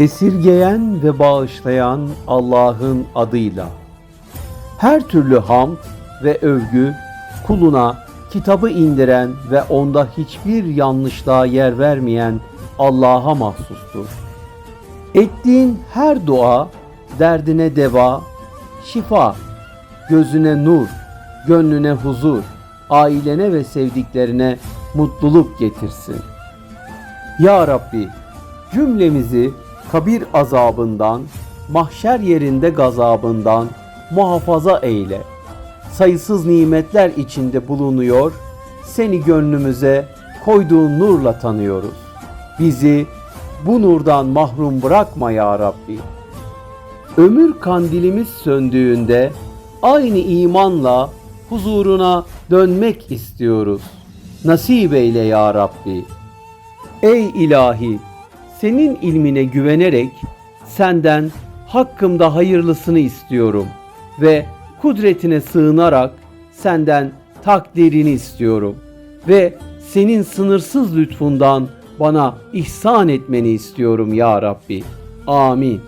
Esirgeyen ve bağışlayan Allah'ın adıyla. Her türlü hamd ve övgü kuluna kitabı indiren ve onda hiçbir yanlışlığa yer vermeyen Allah'a mahsustur. Ettiğin her dua derdine deva, şifa, gözüne nur, gönlüne huzur, ailene ve sevdiklerine mutluluk getirsin. Ya Rabbi cümlemizi kabir azabından, mahşer yerinde gazabından muhafaza eyle. Sayısız nimetler içinde bulunuyor, seni gönlümüze koyduğun nurla tanıyoruz. Bizi bu nurdan mahrum bırakma ya Rabbi. Ömür kandilimiz söndüğünde aynı imanla huzuruna dönmek istiyoruz. Nasip eyle ya Rabbi. Ey ilahi, senin ilmine güvenerek senden hakkımda hayırlısını istiyorum ve kudretine sığınarak senden takdirini istiyorum ve senin sınırsız lütfundan bana ihsan etmeni istiyorum ya Rabbi. Amin.